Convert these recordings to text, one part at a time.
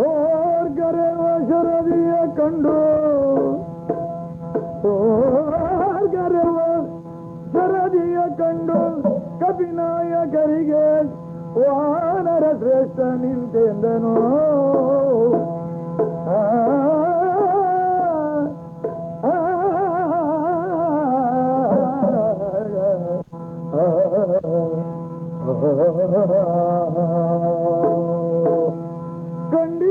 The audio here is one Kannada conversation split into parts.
ಓರ್ಗರೆವ ಶರದಿಯ ಕಂಡು ಓರ್ಗರೆವ ಶರದಿಯ ಕಂಡು ಕಪಿನಾಯಕರಿಗೆ ವಾನರ ಶ್ರೇಷ್ಠ ನಿಂತೆಂದನು ಆ, கண்டீரே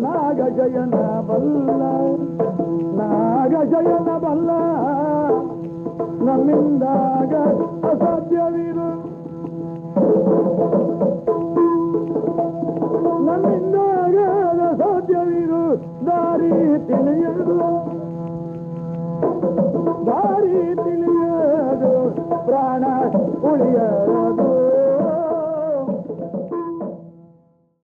ನಾಗಜಯನ ಬಲ್ಲ ನಾಗಜಯನ ಬಲ್ಲ. ನಮ್ಮಿಂದಾಗ ಅಸಾಧ್ಯವಿರು ನಮ್ಮಿಂದಾಗ ಅಸಾಧ್ಯವಿರು ದಾರಿ ತಿಳಿಯದು. ದಾರಿ ತಿಳಿಯದು. ಪ್ರಾಣ ಉಳಿಯದು.